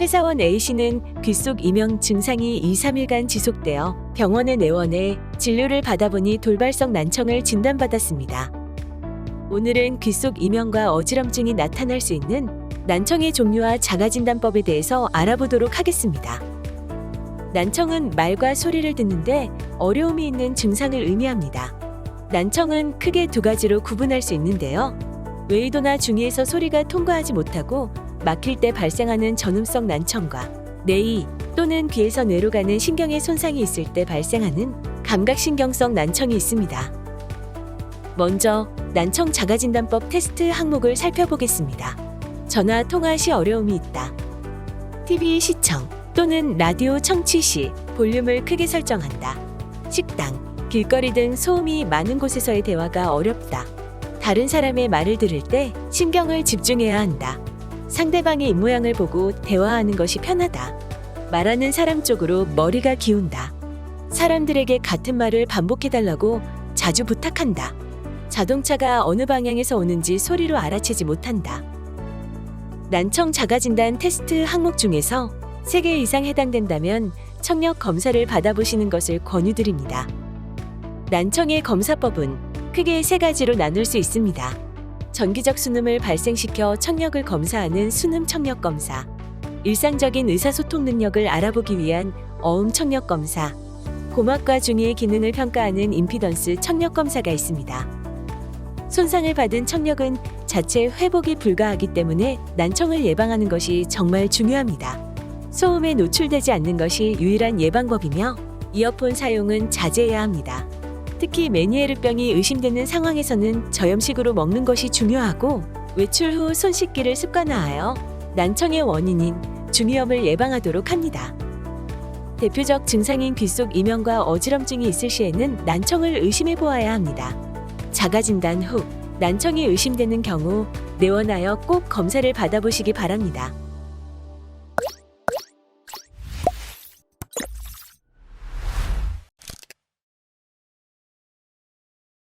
회사원 A씨는 귓속 이명 증상이 2, 3일간 지속되어 병원에 내원해 진료를 받아보니 돌발성 난청을 진단받았습니다. 오늘은 귓속 이명과 어지럼증이 나타날 수 있는 난청의 종류와 자가진단법에 대해서 알아보도록 하겠습니다. 난청은 말과 소리를 듣는데 어려움이 있는 증상을 의미합니다. 난청은 크게 두 가지로 구분할 수 있는데요. 외이도나 중이에서 소리가 통과하지 못하고 막힐 때 발생하는 전음성 난청과 뇌이 또는 귀에서 뇌로 가는 신경의 손상이 있을 때 발생하는 감각신경성 난청이 있습니다. 먼저 난청 자가진단법 테스트 항목을 살펴보겠습니다. 전화 통화 시 어려움이 있다. TV 시청 또는 라디오 청취 시 볼륨을 크게 설정한다. 식당, 길거리 등 소음이 많은 곳에서의 대화가 어렵다. 다른 사람의 말을 들을 때 신경을 집중해야 한다. 상대방의 입모양을 보고 대화하는 것이 편하다. 말하는 사람 쪽으로 머리가 기운다. 사람들에게 같은 말을 반복해달라고 자주 부탁한다. 자동차가 어느 방향에서 오는지 소리로 알아채지 못한다. 난청 자가진단 테스트 항목 중에서 3개 이상 해당된다면 청력 검사를 받아보시는 것을 권유드립니다. 난청의 검사법은 크게 세 가지로 나눌 수 있습니다. 정기적 순음을 발생시켜 청력을 검사하는 순음 청력 검사, 일상적인 의사소통 능력을 알아보기 위한 어음 청력 검사, 고막과 중이의 기능을 평가하는 임피던스 청력 검사가 있습니다. 손상을 받은 청력은 자체 회복이 불가하기 때문에 난청을 예방하는 것이 정말 중요합니다. 소음에 노출되지 않는 것이 유일한 예방법이며 이어폰 사용은 자제해야 합니다. 특히 메니에르병이 의심되는 상황에서는 저염식으로 먹는 것이 중요하고 외출 후 손 씻기를 습관화하여 난청의 원인인 중이염을 예방하도록 합니다. 대표적 증상인 귓속 이명과 어지럼증이 있을 시에는 난청을 의심해 보아야 합니다. 자가 진단 후 난청이 의심되는 경우 내원하여 꼭 검사를 받아보시기 바랍니다.